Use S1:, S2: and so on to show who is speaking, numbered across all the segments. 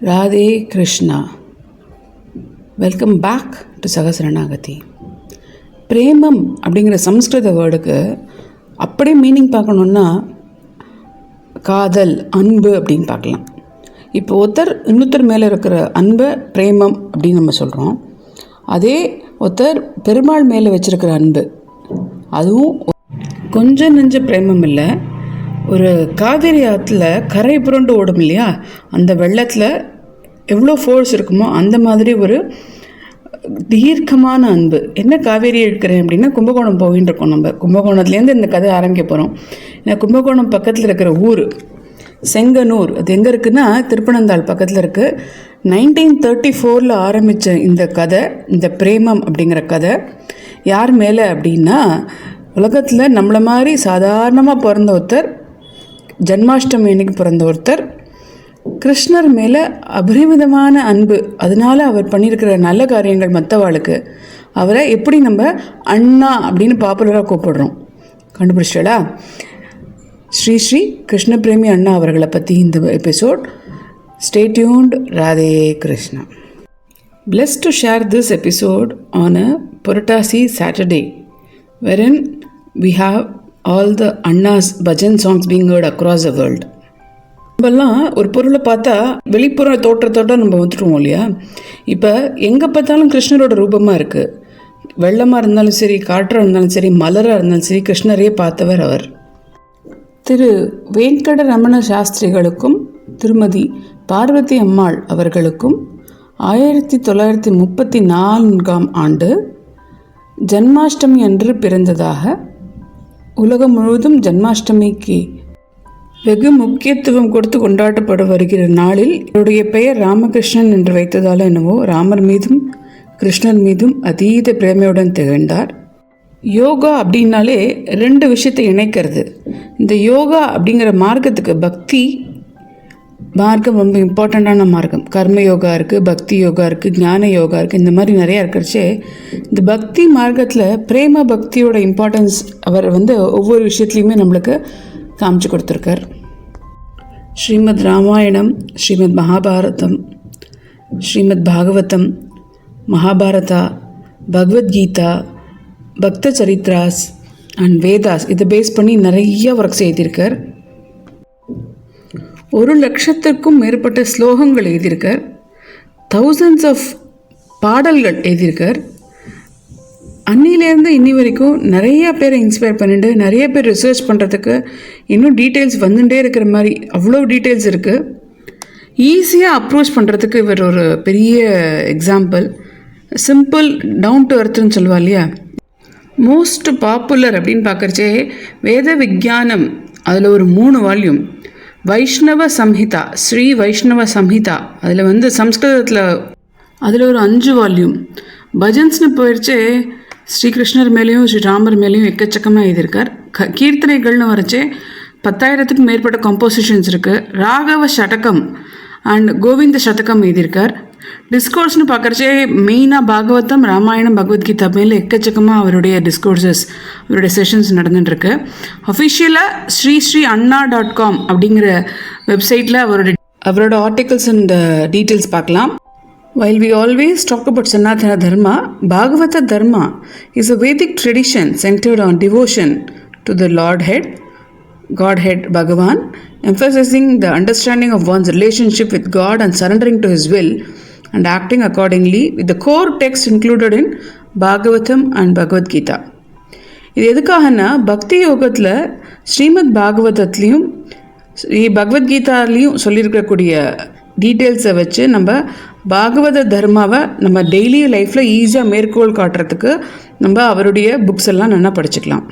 S1: Radhe Krishna welcome back to சகசரணாகதி பிரேமம் அப்படிங்கிற சம்ஸ்கிருத வேர்டுக்கு அப்படியே மீனிங் பார்க்கணுன்னா காதல் அன்பு அப்படின்னு பார்க்கலாம். இப்போ ஒருத்தர் இன்னொருத்தர் மேலே இருக்கிற அன்பை பிரேமம் அப்படின்னு நம்ம சொல்கிறோம் அதே ஒருத்தர் பெருமாள் மேலே வச்சுருக்கிற அன்பு அதுவும் கொஞ்சம் நெஞ்ச பிரேமம் இல்லை ஒரு காவேரி ஆற்றுல கரை புரண்டு ஓடும் இல்லையா? அந்த வெள்ளத்தில் எவ்வளோ ஃபோர்ஸ் இருக்குமோ அந்த மாதிரி ஒரு தீர்க்கமான அன்பு. என்ன காவேரி எடுக்கிறேன் அப்படின்னா கும்பகோணம் போயின்னு இருக்கோம் நம்ம. கும்பகோணத்துலேருந்து இந்த கதை ஆரம்பிக்க போகிறோம் ஏன்னா கும்பகோணம் பக்கத்தில் இருக்கிற ஊர் செங்கனூர் அது எங்கே இருக்குன்னா திருப்பனந்தாள் பக்கத்தில் இருக்குது நைன்டீன் தேர்ட்டி ஃபோரில் ஆரம்பித்த இந்த கதை இந்த பிரேமம் அப்படிங்கிற கதை யார் மேலே அப்படின்னா உலகத்தில் நம்மளை மாதிரி சாதாரணமாக பிறந்த ஒருத்தர் ஜன்மாஷ்டமி அன்னைக்கு பிறந்த ஒருத்தர் கிருஷ்ணர் மேலே அபரிமிதமான அன்பு. அதனால அவர் பண்ணியிருக்கிற நல்ல காரியங்கள் மற்றவாளுக்கு அவரை எப்படி நம்ம அண்ணா அப்படின்னு பாப்புலராக கூப்பிடுறோம். கண்டுபிடிச்சிட்டா ஸ்ரீ ஸ்ரீ கிருஷ்ண பிரேமி அண்ணா அவர்களை பற்றி இந்த episode. Stay tuned Radhe Krishna. Blessed share this episode on a Purattasi Saturday wherein we have all the Anna's bhajan songs being heard across the world நம்மலாம் ஒரு பொருளை பார்த்தா வெளிப்புற தோற்றத்தோட நம்ம வந்துடுவோம் இல்லையா? இப்போ எங்கே பார்த்தாலும் கிருஷ்ணரோட ரூபமாக இருக்குது வெள்ளமாக இருந்தாலும் சரி காற்றாக இருந்தாலும் சரி மலராக இருந்தாலும் சரி கிருஷ்ணரையே பார்த்தவர் அவர். திரு வெங்கட ரமண சாஸ்திரிகளுக்கும் திருமதி பார்வதி அம்மாள் அவர்களுக்கும் ஆயிரத்தி தொள்ளாயிரத்தி முப்பத்தி நான்காம் ஆண்டு ஜன்மாஷ்டமி அன்று பிறந்ததாக உலகம் முழுவதும் ஜன்மாஷ்டமிக்கு வெகு முக்கியத்துவம் கொடுத்து கொண்டாடப்பட வருகிற நாளில் இவருடைய பெயர் ராமகிருஷ்ணன் என்று வைத்ததால் என்னவோ ராமர் மீதும் கிருஷ்ணர் மீதும் அதீத பிரேமையுடன் திகழ்ந்தார். யோகா அப்படின்னாலே ரெண்டு விஷயத்தை இணைக்கிறது. இந்த யோகா அப்படிங்கிற மார்க்கத்துக்கு பக்தி மார்க்கம் ரொம்ப இம்பார்ட்டண்ட்டான மார்க்கம். கர்ம யோகா இருக்குது பக்தி யோகா இருக்குது ஞான யோகா இருக்குது இந்த மாதிரி நிறையா இருக்கிறச்சே இந்த பக்தி மார்க்கத்தில் பிரேம பக்தியோட இம்பார்ட்டன்ஸ் அவர் வந்து ஒவ்வொரு விஷயத்துலையுமே நம்மளுக்கு காமிச்சு கொடுத்துருக்கார். ஸ்ரீமத் ராமாயணம் ஸ்ரீமத் மகாபாரதம் ஸ்ரீமத் பாகவதம் மகாபாரதா பகவத்கீதா பக்த சரித்ராஸ் அண்ட் வேதாஸ் இதை பேஸ் பண்ணி நிறைய ஒர்க்ஸ் எழுதியிருக்கார். ஒரு லட்சத்திற்கும் மேற்பட்ட ஸ்லோகங்கள் எழுதியிருக்கார். தௌசண்ட்ஸ் ஆஃப் பாடல்கள் எழுதியிருக்கார். அன்னிலேருந்து இன்னி வரைக்கும் நிறைய பேரை இன்ஸ்பயர் பண்ணிட்டு நிறைய பேர் ரிசர்ச் பண்ணுறதுக்கு இன்னும் டீட்டெயில்ஸ் வந்துட்டே இருக்கிற மாதிரி அவ்வளோ டீட்டெயில்ஸ் இருக்குது ஈஸியாக அப்ரோச் பண்ணுறதுக்கு இவர் ஒரு பெரிய எக்ஸாம்பிள் சிம்பிள் டவுன் டு அர்த்துன்னு சொல்லுவா இல்லையா? மோஸ்ட் பாப்புலர் அப்படின்னு பார்க்குறச்சே வேத விஜானம் அதில் ஒரு மூணு வால்யூம் வைஷ்ணவ சம்ஹிதா ஸ்ரீ வைஷ்ணவ சம்ஹிதா அதில் வந்து சம்ஸ்கிருதத்தில் அதில் ஒரு அஞ்சு வால்யூம் பஜன்ஸ்னு போயிடுச்சே ஸ்ரீகிருஷ்ணர் மேலேயும் ஸ்ரீராமர் மேலேயும் எக்கச்சக்கமாக எழுதியிருக்கார். க கீர்த்தனைகள்னு வரைச்சே பத்தாயிரத்துக்கும் மேற்பட்ட கம்போசிஷன்ஸ் இருக்குது ராகவ சதகம் அண்ட் கோவிந்த சதகம் எழுதியிருக்கார். டிஸ்கோர்ஸ்னு பார்க்குறச்சே மெயினாக பாகவதம் ராமாயணம் பகவத்கீதா மேலே எக்கச்சக்கமாக அவருடைய டிஸ்கோர்ஸஸ் அவருடைய செஷன்ஸ் நடந்துட்டுருக்கு. அஃபிஷியலாக ஸ்ரீ ஸ்ரீ அண்ணா டாட் காம் அப்படிங்கிற வெப்சைட்டில் அவருடைய அவரோட ஆர்டிகல்ஸ் அண்ட் டீட்டெயில்ஸ் பார்க்கலாம். While we always talk about Sanatana Dharma, Bhagavata Dharma is a Vedic tradition centered on devotion to the Lord Head, Godhead Bhagavan, emphasizing the understanding of one's relationship with God and surrendering to His will and acting accordingly, with the core text included in Bhagavatam and Bhagavad Gita. இது எதுக்காகனா பக்தி யோகத்தில் ஸ்ரீமத் பாகவதத்துலேயும் ஸ்ரீ பகவத்கீதாலையும் சொல்லியிருக்கக்கூடிய டீட்டெயில்ஸை வச்சு நம்ம பாகவத தர்மாவை நம்ம daily லைஃப்பில் ஈஸியாக மேற்கோள் காட்டுறதுக்கு நம்ம அவருடைய புக்ஸ் எல்லாம் நல்லா படிச்சுக்கலாம்.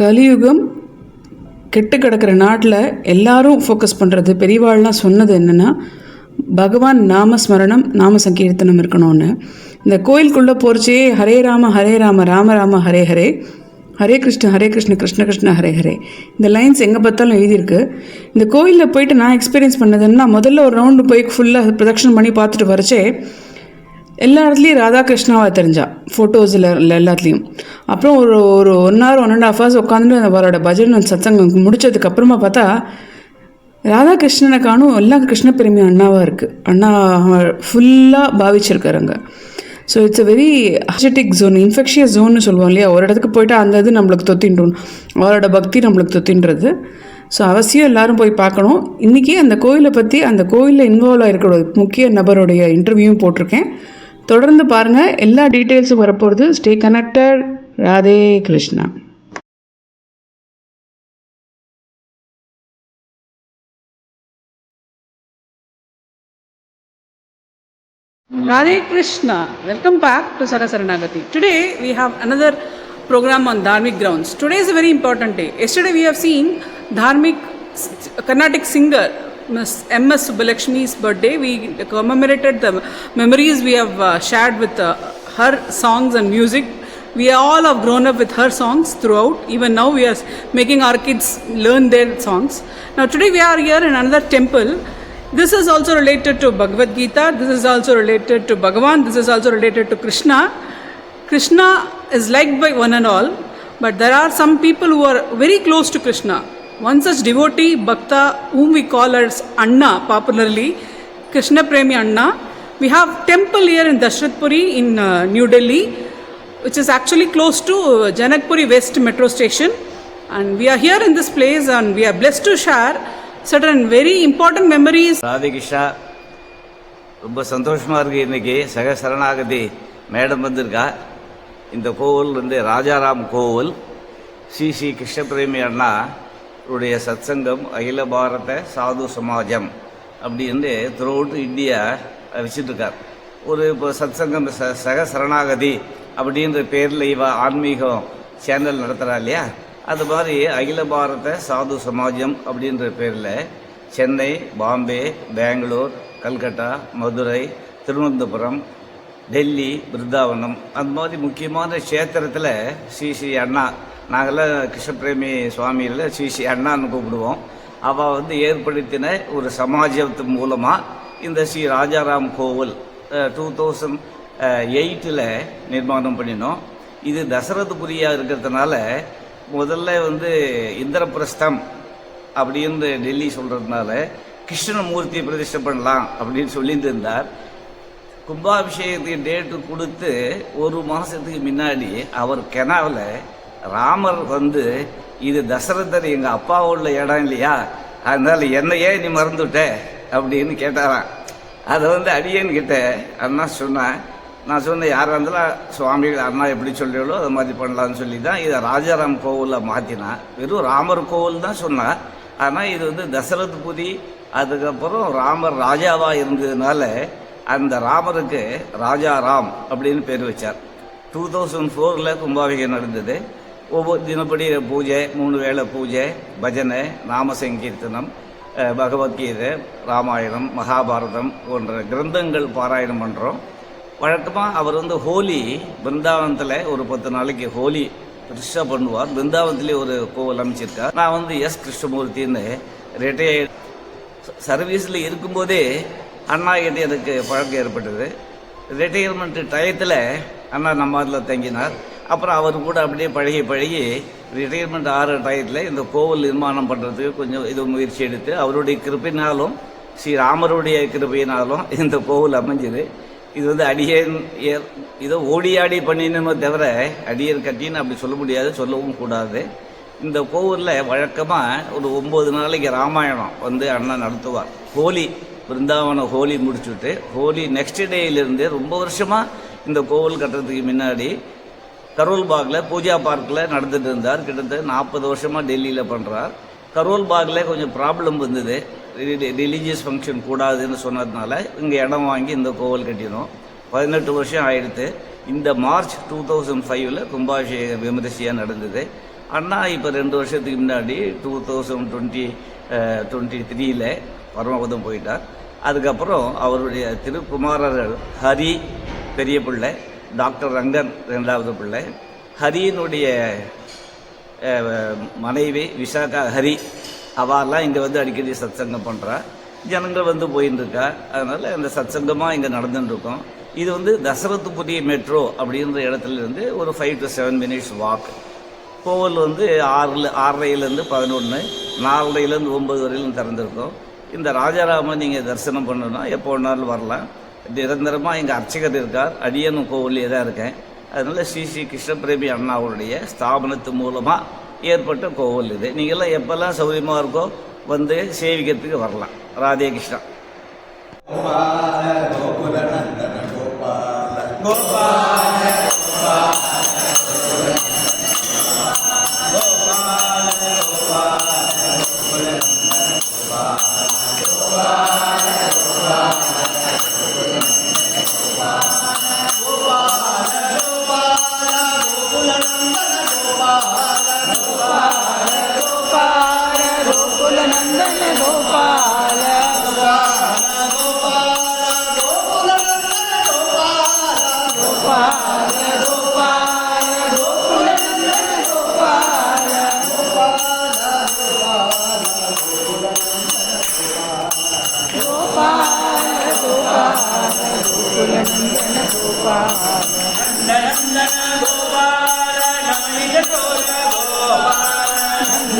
S1: கலியுகம் கெட்டு கிடக்கிற நாட்டில் எல்லாரும் ஃபோக்கஸ் பண்ணுறது பெரியவாள்லாம் சொன்னது என்னென்னா பகவான் நாமஸ்மரணம் நாம சங்கீர்த்தனம் இருக்கணும்னு. இந்த கோயிலுக்குள்ளே போகிறச்சே ஹரே ராம ஹரே ராம ராம ராம ஹரே ஹரே. ஹரே கிருஷ்ண ஹரே கிருஷ்ண கிருஷ்ண கிருஷ்ண ஹரே ஹரே. இந்த லைன்ஸ் எங்கே பார்த்தாலும் எழுதியிருக்கு. இந்த கோயிலில் போயிட்டு நான் எக்ஸ்பீரியன்ஸ் பண்ணதுன்னா முதல்ல ஒரு ரவுண்டு போய் ஃபுல்லாக ப்ரொடக்ஷன் பண்ணி பார்த்துட்டு வரச்சே எல்லா இடத்துலையும் ராதாகிருஷ்ணாவாக தெரிஞ்சா ஃபோட்டோஸில் எல்லாத்துலேயும். அப்புறம் ஒரு ஒரு one hour one and half hours உட்காந்துட்டு அவரோட பஜன் சத்சங்கம் முடிச்சதுக்கப்புறமா பார்த்தா ராதாகிருஷ்ணனை காணும் எல்லாம் கிருஷ்ண பிரேமி அண்ணாவாக இருக்குது அண்ணா ஃபுல்லாக பாவிச்சிருக்காருங்க so it's a very energetic zone infectious ஜோன்னு சொல்லுவோம் இல்லையா? ஒரு இடத்துக்கு போயிட்டு அந்த இது நம்மளுக்கு தொத்தின்றோம் அவரோட பக்தி நம்மளுக்கு தொத்தின்றது. ஸோ அவசியம் எல்லாரும் போய் பார்க்கணும். இன்றைக்கி அந்த கோயிலை பற்றி அந்த கோயிலில் இன்வால்வ் ஆகிருக்கிற ஒரு முக்கிய நபருடைய இன்டர்வியூவும் போட்டிருக்கேன். தொடர்ந்து பாருங்கள் எல்லா டீட்டெயில்ஸும் வரப்போகிறது stay connected Radhe Krishna. Radhe Krishna, welcome back to Sarasaranagati. Today we have another program on Dharmic grounds. Today is a very important day. Yesterday we have seen Dharmic Carnatic singer Ms. M.S. Subbalakshmi's birthday. We commemorated the memories we have uh, shared with uh, her songs and music. We all have grown up with her songs throughout. Even now we are making our kids learn their songs. Now today we are here in another temple. This is also related to Bhagavad Gita. This is also related to Bhagavan. This is also related to Krishna. Krishna is liked by one and all, but there are some people who are very close to Krishna. One such devotee, Bhakta, whom we call as Anna popularly, Krishna Premi Anna. We have temple here in Dashrathpuri in uh, New Delhi, which is actually close to uh, Janakpuri West metro station. And we are here in this place and we are blessed to share certain very important memories
S2: ராதிகிஷா ரொம்ப சந்தோஷமாக இருக்குது இன்றைக்கி சக சரணாகதி madam வந்திருக்கா. இந்த கோவில் வந்து ராஜாராம் கோவில். ஸ்ரீ ஸ்ரீ கிருஷ்ணபிரேமி அண்ணா உடைய சத்சங்கம் அகில பாரத சாது சமாஜம் அப்படின்னு த்ரூ அவுட் இந்தியா வச்சுட்டுருக்கார். ஒரு இப்போ சத்சங்கம் ச சக சரணாகதி அப்படின்ற பேரில் இவ ஆன்மீகம் சேனல் நடத்துகிறா இல்லையா? அது மாதிரி அகில பாரத சாது சமாஜம் அப்படின்ற பேரில் சென்னை பாம்பே பெங்களூர் கல்கட்டா மதுரை திருவனந்தபுரம் டெல்லி பிருந்தாவனம் அந்த மாதிரி முக்கியமான க்ஷேத்திரத்தில் ஸ்ரீ ஸ்ரீ அண்ணா. நாங்கள்லாம் கிருஷ்ணபிரேமி சுவாமியில் ஸ்ரீ ஸ்ரீ அண்ணான்னு கூப்பிடுவோம். அவள் வந்து ஏற்படுத்தின ஒரு சமாஜத்து மூலமாக இந்த ஸ்ரீ ராஜாராம் கோவில் டூ தௌசண்ட் எயிட்டில் நிர்மாணம் பண்ணினோம். இது தசரதபுரியாக இருக்கிறதுனால முதல்ல வந்து இந்திரபிரஸ்தம் அப்படின்னு டெல்லி சொல்கிறதுனால கிருஷ்ணமூர்த்தி பிரதிஷ்டை பண்ணலாம் அப்படின்னு சொல்லியிருந்திருந்தார். கும்பாபிஷேகத்துக்கு டேட்டு கொடுத்து ஒரு மாதத்துக்கு முன்னாடி அவர் கெனாவில் ராமர் வந்து இது தசரதர் எங்கள் அப்பாவோட இடம் இல்லையா? அதனால் என்னையே நீ மறந்துவிட்ட அப்படின்னு கேட்டாராம். அதை வந்து அடியேன்னு கிட்ட அண்ணா சொன்னேன் நான் சொன்னேன் யாராக இருந்தாலும் சுவாமிகள் அண்ணா எப்படி சொல்கிறீங்களோ அது மாதிரி பண்ணலாம்னு சொல்லி தான் இதை ராஜாராம் கோவிலில் மாற்றினான் வெறும் ராமர் கோவில் தான் சொன்னான் ஆனால் இது வந்து தசரத்புரி அதுக்கப்புறம் ராமர் ராஜாவாக இருந்ததுனால அந்த ராமருக்கு ராஜாராம் அப்படின்னு பேர் வச்சார். டூ தௌசண்ட் ஃபோரில் கும்பாபிஷேகம் நடந்தது. ஒவ்வொரு தினப்படி பூஜை மூணு வேளை பூஜை பஜனை நாம சங்கீர்த்தனம் பகவத்கீதை ராமாயணம் மகாபாரதம் போன்ற கிரந்தங்கள் பாராயணம் பண்ணுறோம் வழக்கமாக அவர் வந்து ஹோலி பிருந்தாவனத்தில் ஒரு பத்து நாளைக்கு ஹோலி பெருசாக பண்ணுவார். பிருந்தாவனத்துலேயே ஒரு கோவில் அமைச்சிருக்கார். நான் வந்து எஸ் கிருஷ்ணமூர்த்தின்னு ரிட்டையர் சர்வீஸில் இருக்கும்போதே அண்ணா கிட்டே எனக்கு பழக்கம் ஏற்பட்டது. ரிட்டையர்மெண்ட் டயத்தில் அண்ணா நம்ம அதில் தங்கினார். அப்புறம் அவர் கூட அப்படியே பழகி பழகி ரிட்டையர்மெண்ட் ஆகிற டயத்தில் இந்த கோவில் நிர்மாணம் பண்ணுறதுக்கு கொஞ்சம் இது முயற்சி எடுத்து அவருடைய கிருப்பினாலும் ஸ்ரீராமருடைய கிருபையினாலும் இந்த கோவில் அமைஞ்சது. இது வந்து அடியேன் இதை ஓடி ஓடியாடி பண்ணினமே தவிர அடியர் கட்டின்னு அப்படி சொல்ல முடியாது சொல்லவும் கூடாது. இந்த கோவிலில் வழக்கமாக ஒரு ஒம்பது நாளைக்கு ராமாயணம் வந்து அண்ணன் நடத்துவார். ஹோலி பிருந்தாவன ஹோலி முடிச்சுட்டு ஹோலி நெக்ஸ்ட் டேயிலிருந்து ரொம்ப வருஷமாக இந்த கோவில் கட்டுறதுக்கு முன்னாடி கரோல் பாகில் பூஜா பார்க்கில் நடந்துட்டு இருந்தார். கிட்டத்தட்ட நாற்பது வருஷமாக டெல்லியில் பண்ணுறார் கரோல் பாகில் கொஞ்சம் ப்ராப்ளம் வந்தது ரிலீஜியஸ் ஃபங்க்ஷன் கூடாதுன்னு சொன்னதுனால இங்கே இடம் வாங்கி இந்த கோவில் கட்டினோம். பதினெட்டு வருஷம் ஆயிடுத்து. இந்த மார்ச் டூ தௌசண்ட் ஃபைவ்ல கும்பாபிஷேக விமரிசையாக நடந்தது. அண்ணா இப்போ ரெண்டு வருஷத்துக்கு முன்னாடி டூ தௌசண்ட் டுவெண்ட்டி டுவெண்ட்டி த்ரீல பரமபதம் போயிட்டார். அதுக்கப்புறம் அவருடைய திருக்குமாரர்கள் ஹரி பெரிய பிள்ளை டாக்டர் ரங்கன் ரெண்டாவது பிள்ளை ஹரியினுடைய மனைவி விசாகா ஹரி அவெல்லாம் இங்கே வந்து அடிக்கடி சத்சங்கம் பண்ணுறா ஜனங்கள் வந்து போயின்னு இருக்கா அதனால் இந்த சத்சங்கமாக இங்கே நடந்துட்டு இருக்கோம் இது வந்து தசரத்துபுரி மெட்ரோ அப்படின்ற இடத்துல இருந்து ஒரு five to seven minutes walk கோவில் வந்து ஆறில் ஆறரையிலேருந்து பதினொன்று நாலரையிலேருந்து ஒம்பது வரையிலும் திறந்துருக்கோம். இந்த ராஜாராமன் நீங்கள் தரிசனம் பண்ணணும்னா எப்போ வேணாலும் வரலாம். நிரந்தரமாக எங்கள் அர்ச்சகர் இருக்கார். அடியனும் கோவிலே தான் இருக்கேன். அதனால் ஸ்ரீ ஸ்ரீ கிருஷ்ணபிரேமி அண்ணாவுடைய ஸ்தாபனத்து மூலமாக ஏற்பட்ட கோவில் இது. நீங்கள்லாம் எப்போல்லாம் சௌகரியமாக இருக்கோ வந்து சேவிக்கிறதுக்கு வரலாம். ராதே கிருஷ்ணா.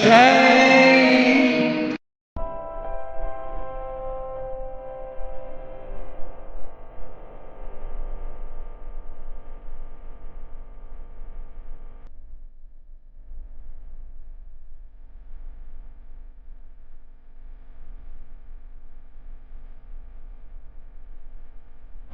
S3: Yeah.